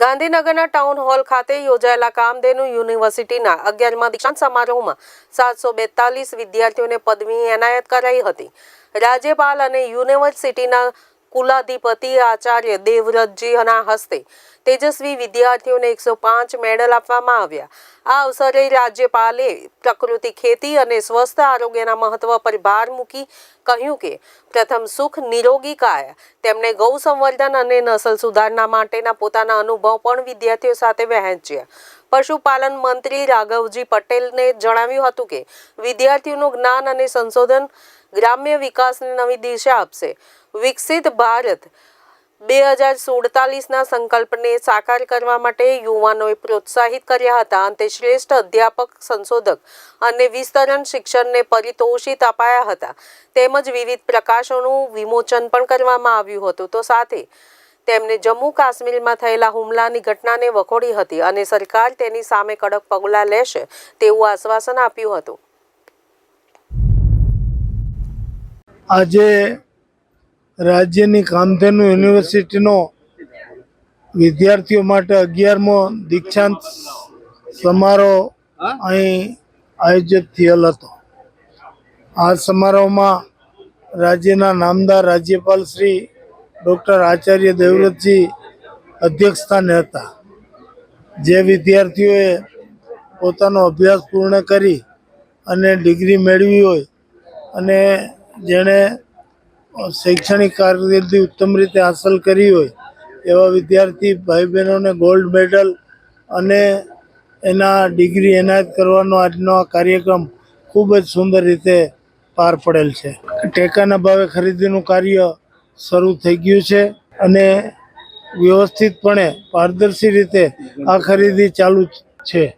ગાંધીનગરના town hall ખાતે યોજાયેલા કામધેનુ યુનિવર્સિટીના અગિયારમા દીક્ષાંત સમારોહમાં સાતસો બેતાલીસ વિદ્યાર્થીઓને પદવી એનાયત કરાઈ હતી. રાજ્યપાલ અને યુનિવર્સિટીના કુલાધિપતિ આચાર્ય દેવવ્રતજીના હસ્તે તેજસ્વી વિદ્યાર્થીઓને એકસો પાંચ મેડલ આપવામાં આવ્યા. આ અવસરે રાજ્યપાલે પ્રકૃતિ ખેતી અને સ્વસ્થ આરોગ્યના મહત્વ પર ભાર મૂકી કહ્યું કે, પ્રથમ સુખ નિરોગી કાયા. તેમણે ગૌ સંવર્ધન અને નસલ સુધારણા માટેના પોતાના અનુભવ પણ વિદ્યાર્થીઓ સાથે વહેંચ્યા. પશુપાલન મંત્રી રાઘવજી પટેલને જણાવ્યું હતું કે, વિદ્યાર્થીઓનું જ્ઞાન અને સંશોધન ગ્રામ્ય વિકાસને નવી દિશા આપશે. વિકસિત ભારત. બે હજાર સુડતાલીસના સંકલ્પને સાકાર કરવા માટે યુવાનોએ પ્રોત્સાહિત કર્યા હતા. અંતે શ્રેષ્ઠ અધ્યાપક, સંશોધક અને વિસ્તરણ શિક્ષણને પરિતોષિત અપાયા હતા. તેમજ વિવિધ પ્રકાશોનું વિમોચન પણ કરવામાં આવ્યું હતું. તો સાથે તેમણે જમ્મુ કાશ્મીરમાં થયેલા હુમલાની ઘટનાને વખોડી હતી અને સરકાર તેની સામે કડક પગલાં લેશે તેવું આશ્વાસન આપ્યું હતું. આજે રાજ્યની કામધેનુ યુનિવર્સિટીનો વિદ્યાર્થીઓ માટે અગિયારમો દીક્ષાંત સમારોહ અહીં આયોજિત થયેલ હતો. આ સમારોહમાં રાજ્યના નામદાર રાજ્યપાલ શ્રી ડૉક્ટર આચાર્ય દેવવ્રતજી અધ્યક્ષસ્થાને હતા. જે વિદ્યાર્થીઓએ પોતાનો અભ્યાસ પૂર્ણ કરી અને ડિગ્રી મેળવી હોય અને જેણે શૈક્ષણિક કારકિર્દી ઉત્તમ રીતે હાંસલ કરી હોય, એવા વિદ્યાર્થી ભાઈ બહેનોને ગોલ્ડ મેડલ અને એના ડિગ્રી એનાયત કરવાનો આજનો આ કાર્યક્રમ ખૂબ જ સુંદર રીતે પાર પડેલ છે. ટેકાના ભાવે ખરીદીનું કાર્ય શરૂ થઈ ગયું છે અને વ્યવસ્થિતપણે પારદર્શી રીતે આ ખરીદી ચાલુ છે.